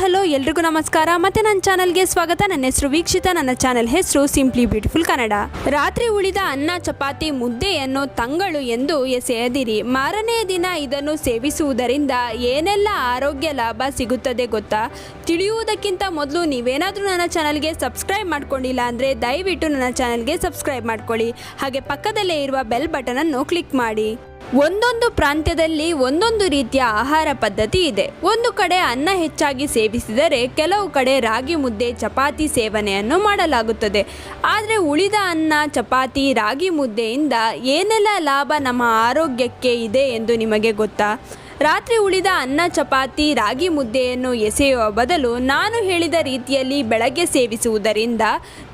Hello, ಎಲ್ರಿಗೂ ನಮಸ್ಕಾರ. ಮತ್ತೆ ನನ್ನ ಚಾನಲ್ಗೆ ಸ್ವಾಗತ. ನನ್ನ ಹೆಸರು ವೀಕ್ಷಿತ. ನನ್ನ ಚಾನಲ್ ಹೆಸರು ಸಿಂಪ್ಲಿ ಬ್ಯೂಟಿಫುಲ್ ಕನ್ನಡ ರಾತ್ರಿ ಉಳಿದ ಅನ್ನ, ಚಪಾತಿ, ಮುದ್ದೆಯನ್ನು ತಂಗಳು ಎಂದು ಎಸೆಯದಿರಿ. ಮಾರನೆಯ ದಿನ ಇದನ್ನು ಸೇವಿಸುವುದರಿಂದ ಏನೆಲ್ಲ ಆರೋಗ್ಯ ಲಾಭ ಸಿಗುತ್ತದೆ ಗೊತ್ತಾ? ತಿಳಿಯುವುದಕ್ಕಿಂತ ಮೊದಲು ನೀವೇನಾದರೂ ನನ್ನ ಚಾನಲ್ಗೆ ಸಬ್ಸ್ಕ್ರೈಬ್ ಮಾಡ್ಕೊಂಡಿಲ್ಲ ಅಂದರೆ ದಯವಿಟ್ಟು ನನ್ನ ಚಾನಲ್ಗೆ ಸಬ್ಸ್ಕ್ರೈಬ್ ಮಾಡ್ಕೊಳ್ಳಿ. ಹಾಗೆ ಪಕ್ಕದಲ್ಲೇ ಇರುವ ಬೆಲ್ ಬಟನನ್ನು ಕ್ಲಿಕ್ ಮಾಡಿ. ಒಂದೊಂದು ಪ್ರಾಂತ್ಯದಲ್ಲಿ ಒಂದೊಂದು ರೀತಿಯ ಆಹಾರ ಪದ್ಧತಿ ಇದೆ. ಒಂದು ಕಡೆ ಅನ್ನ ಹೆಚ್ಚಾಗಿ ಸೇವಿಸಿದರೆ ಕೆಲವು ಕಡೆ ರಾಗಿ ಮುದ್ದೆ, ಚಪಾತಿ ಸೇವನೆಯನ್ನು ಮಾಡಲಾಗುತ್ತದೆ. ಆದರೆ ಉಳಿದ ಅನ್ನ, ಚಪಾತಿ, ರಾಗಿ ಮುದ್ದೆಯಿಂದ ಏನೆಲ್ಲ ಲಾಭ ನಮ್ಮ ಆರೋಗ್ಯಕ್ಕೆ ಇದೆ ಎಂದು ನಿಮಗೆ ಗೊತ್ತಾ? ರಾತ್ರಿ ಉಳಿದ ಅನ್ನ, ಚಪಾತಿ, ರಾಗಿ ಮುದ್ದೆಯನ್ನು ಎಸೆಯುವ ಬದಲು ನಾನು ಹೇಳಿದ ರೀತಿಯಲ್ಲಿ ಬೆಳಗ್ಗೆ ಸೇವಿಸುವುದರಿಂದ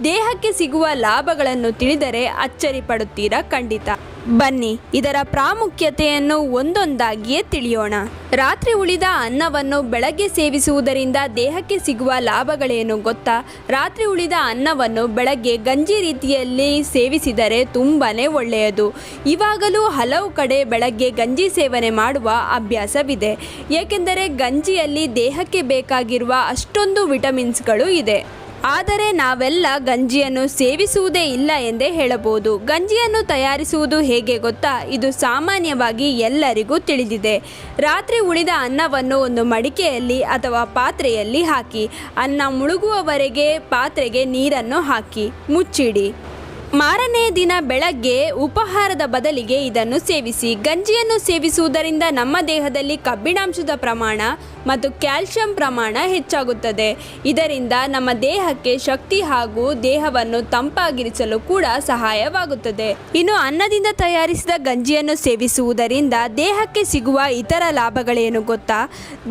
ದೇಹಕ್ಕೆ ಸಿಗುವ ಲಾಭಗಳನ್ನು ತಿಳಿದರೆ ಅಚ್ಚರಿ ಪಡುತ್ತೀರಾ ಖಂಡಿತ. ಬನ್ನಿ, ಇದರ ಪ್ರಾಮುಖ್ಯತೆಯನ್ನು ಒಂದೊಂದಾಗಿಯೇ ತಿಳಿಯೋಣ. ರಾತ್ರಿ ಉಳಿದ ಅನ್ನವನ್ನು ಬೆಳಗ್ಗೆ ಸೇವಿಸುವುದರಿಂದ ದೇಹಕ್ಕೆ ಸಿಗುವ ಲಾಭಗಳೇನು ಗೊತ್ತಾ? ರಾತ್ರಿ ಉಳಿದ ಅನ್ನವನ್ನು ಬೆಳಗ್ಗೆ ಗಂಜಿ ರೀತಿಯಲ್ಲಿ ಸೇವಿಸಿದರೆ ತುಂಬಾ ಒಳ್ಳೆಯದು. ಇವಾಗಲೂ ಹಲವು ಕಡೆ ಬೆಳಗ್ಗೆ ಗಂಜಿ ಸೇವನೆ ಮಾಡುವ ಅಭ್ಯಾಸವಿದೆ. ಏಕೆಂದರೆ ಗಂಜಿಯಲ್ಲಿ ದೇಹಕ್ಕೆ ಬೇಕಾಗಿರುವ ಅಷ್ಟೊಂದು ವಿಟಮಿನ್ಸ್ಗಳು ಇದೆ. ಆದರೆ ನಾವೆಲ್ಲ ಗಂಜಿಯನ್ನು ಸೇವಿಸುವುದೇ ಇಲ್ಲ ಎಂದೇ ಹೇಳಬಹುದು. ಗಂಜಿಯನ್ನು ತಯಾರಿಸುವುದು ಹೇಗೆ ಗೊತ್ತಾ? ಇದು ಸಾಮಾನ್ಯವಾಗಿ ಎಲ್ಲರಿಗೂ ತಿಳಿದಿದೆ. ರಾತ್ರಿ ಉಳಿದ ಅನ್ನವನ್ನು ಒಂದು ಮಡಿಕೆಯಲ್ಲಿ ಅಥವಾ ಪಾತ್ರೆಯಲ್ಲಿ ಹಾಕಿ. ಅನ್ನ ಮುಳುಗುವವರೆಗೆ ಪಾತ್ರೆಗೆ ನೀರನ್ನು ಹಾಕಿ. ಮುಚ್ಚಿಡಿ. ಮಾರನೇ ದಿನ ಬೆಳಗ್ಗೆ ಉಪಹಾರದ ಬದಲಿಗೆ ಇದನ್ನು ಸೇವಿಸಿ. ಗಂಜಿಯನ್ನು ಸೇವಿಸುವುದರಿಂದ ನಮ್ಮ ದೇಹದಲ್ಲಿ ಕಬ್ಬಿಣಾಂಶದ ಪ್ರಮಾಣ ಮತ್ತು ಕ್ಯಾಲ್ಸಿಯಂ ಪ್ರಮಾಣ ಹೆಚ್ಚಾಗುತ್ತದೆ. ಇದರಿಂದ ನಮ್ಮ ದೇಹಕ್ಕೆ ಶಕ್ತಿ ಹಾಗೂ ದೇಹವನ್ನು ತಂಪಾಗಿರಿಸಲು ಕೂಡ ಸಹಾಯವಾಗುತ್ತದೆ. ಇನ್ನು ಅನ್ನದಿಂದ ತಯಾರಿಸಿದ ಗಂಜಿಯನ್ನು ಸೇವಿಸುವುದರಿಂದ ದೇಹಕ್ಕೆ ಸಿಗುವ ಇತರ ಲಾಭಗಳೇನು ಗೊತ್ತಾ?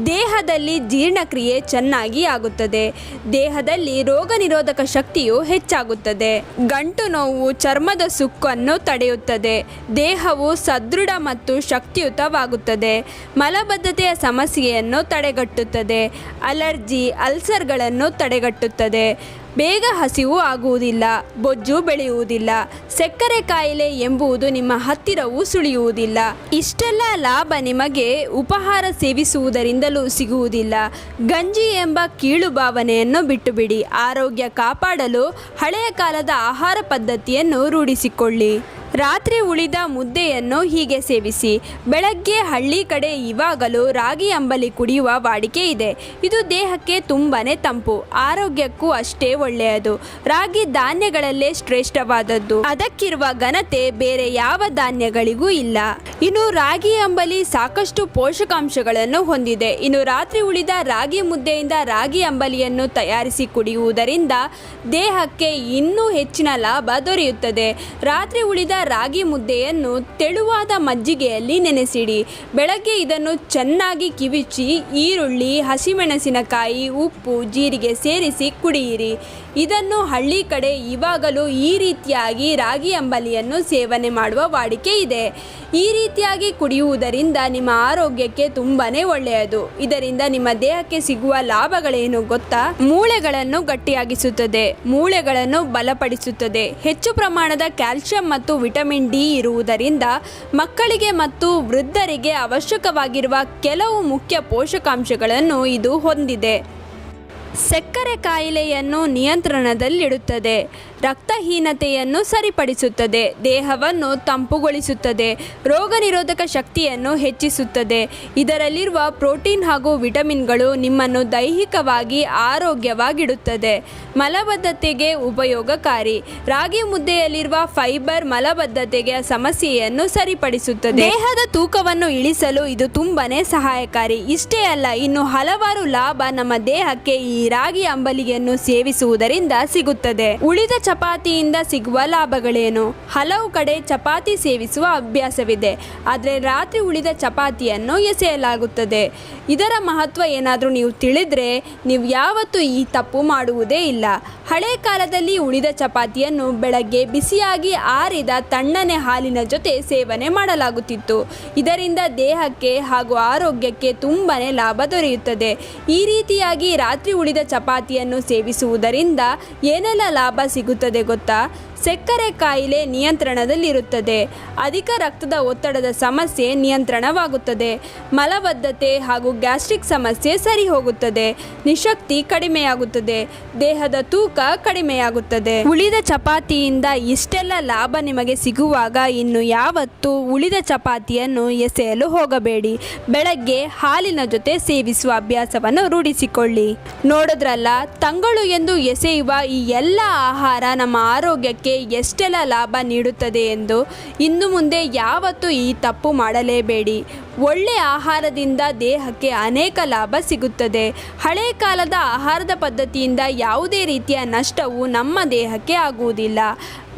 ದೇಹದಲ್ಲಿ ಜೀರ್ಣಕ್ರಿಯೆ ಚೆನ್ನಾಗಿ ಆಗುತ್ತದೆ. ದೇಹದಲ್ಲಿ ರೋಗ ನಿರೋಧಕ ಶಕ್ತಿಯು ಹೆಚ್ಚಾಗುತ್ತದೆ. ಗಂಟು ನೋವು ಚರ್ಮದ ಸುಕ್ಕನ್ನು ತಡೆಯುತ್ತದೆ. ದೇಹವು ಸದೃಢ ಮತ್ತು ಶಕ್ತಿಯುತವಾಗುತ್ತದೆ. ಮಲಬದ್ಧತೆಯ ಸಮಸ್ಯೆಯನ್ನು ತಡೆಗಟ್ಟುತ್ತದೆ. ಅಲರ್ಜಿ ಅಲ್ಸರ್ಗಳನ್ನು ತಡೆಗಟ್ಟುತ್ತದೆ. ಬೇಗ ಹಸಿವು ಆಗುವುದಿಲ್ಲ, ಬೊಜ್ಜು ಬೆಳೆಯುವುದಿಲ್ಲ, ಸಕ್ಕರೆ ಕಾಯಿಲೆ ಎಂಬುದು ನಿಮ್ಮ ಹತ್ತಿರವೂ ಸುಳಿಯುವುದಿಲ್ಲ. ಇಷ್ಟೆಲ್ಲ ಲಾಭ ನಿಮಗೆ ಉಪಹಾರ ಸೇವಿಸುವುದರಿಂದಲೂ ಸಿಗುವುದಿಲ್ಲ. ಗಂಜಿ ಎಂಬ ಕೀಳು ಭಾವನೆಯನ್ನು ಬಿಟ್ಟುಬಿಡಿ. ಆರೋಗ್ಯ ಕಾಪಾಡಲು ಹಳೆಯ ಕಾಲದ ಆಹಾರ ಪದ್ಧತಿಯನ್ನು ರೂಢಿಸಿಕೊಳ್ಳಿ. ರಾತ್ರಿ ಉಳಿದ ಮುದ್ದೆಯನ್ನು ಹೀಗೆ ಸೇವಿಸಿ. ಬೆಳಗ್ಗೆ ಹಳ್ಳಿ ಕಡೆ ಇವಾಗಲೂ ರಾಗಿ ಅಂಬಲಿ ಕುಡಿಯುವ ವಾಡಿಕೆ ಇದೆ. ಇದು ದೇಹಕ್ಕೆ ತುಂಬಾ ತಂಪು, ಆರೋಗ್ಯಕ್ಕೂ ಅಷ್ಟೇ ಒಳ್ಳೆಯದು. ರಾಗಿ ಧಾನ್ಯಗಳಲ್ಲೇ ಶ್ರೇಷ್ಠವಾದದ್ದು. ಅದಕ್ಕಿರುವ ಘನತೆ ಬೇರೆ ಯಾವ ಧಾನ್ಯಗಳಿಗೂ ಇಲ್ಲ. ಇನ್ನು ರಾಗಿ ಅಂಬಲಿ ಸಾಕಷ್ಟು ಪೋಷಕಾಂಶಗಳನ್ನು ಹೊಂದಿದೆ. ಇನ್ನು ರಾತ್ರಿ ಉಳಿದ ರಾಗಿ ಮುದ್ದೆಯಿಂದ ರಾಗಿ ಅಂಬಲಿಯನ್ನು ತಯಾರಿಸಿ ಕುಡಿಯುವುದರಿಂದ ದೇಹಕ್ಕೆ ಇನ್ನೂ ಹೆಚ್ಚಿನ ಲಾಭ ದೊರೆಯುತ್ತದೆ. ರಾತ್ರಿ ಉಳಿದ ರಾಗಿ ಮುದ್ದೆಯನ್ನು ತೆಳುವಾದ ಮಜ್ಜಿಗೆಯಲ್ಲಿ ನೆನೆಸಿಡಿ. ಬೆಳಗ್ಗೆ ಇದನ್ನು ಚೆನ್ನಾಗಿ ಕಿವಿಚಿ ಈರುಳ್ಳಿ, ಹಸಿಮೆಣಸಿನಕಾಯಿ, ಉಪ್ಪು, ಜೀರಿಗೆ ಸೇರಿಸಿ ಕುಡಿಯಿರಿ. ಇದನ್ನು ಹಳ್ಳಿ ಕಡೆ ಇವಾಗಲೂ ಈ ರೀತಿಯಾಗಿ ರಾಗಿ ಅಂಬಲಿಯನ್ನು ಸೇವನೆ ಮಾಡುವ ವಾಡಿಕೆ ಇದೆ. ಈ ರೀತಿಯಾಗಿ ಕುಡಿಯುವುದರಿಂದ ನಿಮ್ಮ ಆರೋಗ್ಯಕ್ಕೆ ತುಂಬಾ ಒಳ್ಳೆಯದು. ಇದರಿಂದ ನಿಮ್ಮ ದೇಹಕ್ಕೆ ಸಿಗುವ ಲಾಭಗಳೇನು ಗೊತ್ತಾ? ಮೂಳೆಗಳನ್ನು ಗಟ್ಟಿಯಾಗಿಸುತ್ತದೆ. ಮೂಳೆಗಳನ್ನು ಬಲಪಡಿಸುತ್ತದೆ. ಹೆಚ್ಚು ಪ್ರಮಾಣದ ಕ್ಯಾಲ್ಸಿಯಂ ಮತ್ತು ಡಿ ಇರುವುದರಿಂದ ಮಕ್ಕಳಿಗೆ ಮತ್ತು ವೃದ್ಧರಿಗೆ ಅವಶ್ಯಕವಾಗಿರುವ ಕೆಲವು ಮುಖ್ಯ ಪೋಷಕಾಂಶಗಳನ್ನು ಇದು ಹೊಂದಿದೆ. ಸಕ್ಕರೆ ಕಾಯಿಲೆಯನ್ನು ನಿಯಂತ್ರಣದಲ್ಲಿಡುತ್ತದೆ. ರಕ್ತಹೀನತೆಯನ್ನು ಸರಿಪಡಿಸುತ್ತದೆ, ದೇಹವನ್ನು ತಂಪುಗೊಳಿಸುತ್ತದೆ ರೋಗ ನಿರೋಧಕ ಶಕ್ತಿಯನ್ನು ಹೆಚ್ಚಿಸುತ್ತದೆ. ಇದರಲ್ಲಿರುವ ಪ್ರೋಟೀನ್ ಹಾಗೂ ವಿಟಮಿನ್ಗಳು ನಿಮ್ಮನ್ನು ದೈಹಿಕವಾಗಿ ಆರೋಗ್ಯವಾಗಿಡುತ್ತದೆ. ಮಲಬದ್ಧತೆಗೆ ಉಪಯೋಗಕಾರಿ. ರಾಗಿ ಮುದ್ದೆಯಲ್ಲಿರುವ ಫೈಬರ್ ಮಲಬದ್ಧತೆಗೆ ಸಮಸ್ಯೆಯನ್ನು ಸರಿಪಡಿಸುತ್ತದೆ. ದೇಹದ ತೂಕವನ್ನು ಇಳಿಸಲು ಇದು ತುಂಬಾನೇ ಸಹಾಯಕಾರಿ. ಇಷ್ಟೇ ಅಲ್ಲ, ಇನ್ನು ಹಲವಾರು ಲಾಭ ನಮ್ಮ ದೇಹಕ್ಕೆ ಈ ರಾಗಿ ಅಂಬಲಿಯನ್ನು ಸೇವಿಸುವುದರಿಂದ ಸಿಗುತ್ತದೆ. ಉಳಿದ ಚಪಾತಿಯಿಂದ ಸಿಗುವ ಲಾಭಗಳೇನು? ಹಲವು ಕಡೆ ಚಪಾತಿ ಸೇವಿಸುವ ಅಭ್ಯಾಸವಿದೆ. ಆದರೆ ರಾತ್ರಿ ಉಳಿದ ಚಪಾತಿಯನ್ನು ಎಸೆಯಲಾಗುತ್ತದೆ. ಇದರ ಮಹತ್ವ ಏನಾದರೂ ನೀವು ತಿಳಿದ್ರೆ ನೀವು ಯಾವತ್ತೂ ಈ ತಪ್ಪು ಮಾಡುವುದೇ ಇಲ್ಲ. ಹಳೆ ಕಾಲದಲ್ಲಿ ಉಳಿದ ಚಪಾತಿಯನ್ನು ಬೆಳಗ್ಗೆ ಬಿಸಿಯಾಗಿ ಆರಿದ ತಣ್ಣನೆ ಹಾಲಿನ ಜೊತೆ ಸೇವನೆ ಮಾಡಲಾಗುತ್ತಿತ್ತು. ಇದರಿಂದ ದೇಹಕ್ಕೆ ಹಾಗೂ ಆರೋಗ್ಯಕ್ಕೆ ತುಂಬಾ ಲಾಭ ದೊರೆಯುತ್ತದೆ. ಈ ರೀತಿಯಾಗಿ ರಾತ್ರಿ ಉಳಿದ ಚಪಾತಿಯನ್ನು ಸೇವಿಸುವುದರಿಂದ ಏನೆಲ್ಲ ಲಾಭ ಸಿಗುತ್ತದೆ? ಸಿಗುತ್ತದೆ ಗೊತ್ತಾ? ಸಕ್ಕರೆ ಕಾಯಿಲೆ ನಿಯಂತ್ರಣದಲ್ಲಿರುತ್ತದೆ. ಅಧಿಕ ರಕ್ತದ ಒತ್ತಡದ ಸಮಸ್ಯೆ ನಿಯಂತ್ರಣವಾಗುತ್ತದೆ. ಮಲಬದ್ಧತೆ ಹಾಗೂ ಗ್ಯಾಸ್ಟ್ರಿಕ್ ಸಮಸ್ಯೆ ಸರಿ ಹೋಗುತ್ತದೆ ನಿಶಕ್ತಿ ಕಡಿಮೆಯಾಗುತ್ತದೆ. ದೇಹದ ತೂಕ ಕಡಿಮೆಯಾಗುತ್ತದೆ. ಉಳಿದ ಚಪಾತಿಯಿಂದ ಇಷ್ಟೆಲ್ಲ ಲಾಭ ನಿಮಗೆ ಸಿಗುವಾಗ ಇನ್ನು ಯಾವತ್ತೂ ಉಳಿದ ಚಪಾತಿಯನ್ನು ಎಸೆಯಲು ಹೋಗಬೇಡಿ. ಬೆಳಗ್ಗೆ ಹಾಲಿನ ಜೊತೆ ಸೇವಿಸುವ ಅಭ್ಯಾಸವನ್ನು ರೂಢಿಸಿಕೊಳ್ಳಿ. ನೋಡಿದ್ರಲ್ಲ, ತಂಗಳು ಎಂದು ಎಸೆಯುವ ಈ ಎಲ್ಲ ಆಹಾರ ನಮ್ಮ ಆರೋಗ್ಯಕ್ಕೆ ಎಷ್ಟೆಲ್ಲ ಲಾಭ ನೀಡುತ್ತದೆ ಎಂದು ಇನ್ನು ಮುಂದೆ ಯಾವತ್ತೂ ಈ ತಪ್ಪು ಮಾಡಲೇಬೇಡಿ. ಒಳ್ಳೆಯ ಆಹಾರದಿಂದ ದೇಹಕ್ಕೆ ಅನೇಕ ಲಾಭ ಸಿಗುತ್ತದೆ. ಹಳೆ ಕಾಲದ ಆಹಾರದ ಪದ್ಧತಿಯಿಂದ ಯಾವುದೇ ರೀತಿಯ ನಷ್ಟವು ನಮ್ಮ ದೇಹಕ್ಕೆ ಆಗುವುದಿಲ್ಲ.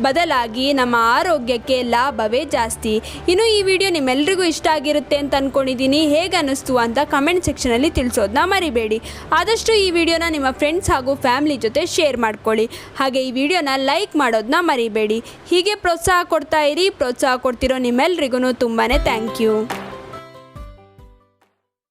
ಬದಲಾಗಿ ನಮ್ಮ ಆರೋಗ್ಯಕ್ಕೆ ಲಾಭವೇ ಜಾಸ್ತಿ. ಇನ್ನು ಈ ವಿಡಿಯೋ ನಿಮ್ಮೆಲ್ರಿಗೂ ಇಷ್ಟ ಆಗಿರುತ್ತೆ ಅಂತ ಅಂದ್ಕೊಂಡಿದ್ದೀನಿ ಹೇಗೆ ಅನ್ನಿಸ್ತು ಅಂತ ಕಮೆಂಟ್ ಸೆಕ್ಷನಲ್ಲಿ ತಿಳಿಸೋದನ್ನ ಮರಿಬೇಡಿ. ಆದಷ್ಟು ಈ ವಿಡಿಯೋನ ನಿಮ್ಮ ಫ್ರೆಂಡ್ಸ್ ಹಾಗೂ ಫ್ಯಾಮಿಲಿ ಜೊತೆ ಶೇರ್ ಮಾಡ್ಕೊಳ್ಳಿ. ಹಾಗೆ ಈ ವಿಡಿಯೋನ ಲೈಕ್ ಮಾಡೋದನ್ನ ಮರಿಬೇಡಿ. ಹೀಗೆ ಪ್ರೋತ್ಸಾಹ ಕೊಡ್ತಾ ಇರಿ. ಪ್ರೋತ್ಸಾಹ ಕೊಡ್ತಿರೋ ನಿಮ್ಮೆಲ್ರಿಗೂ ತುಂಬಾ ಥ್ಯಾಂಕ್ ಯು.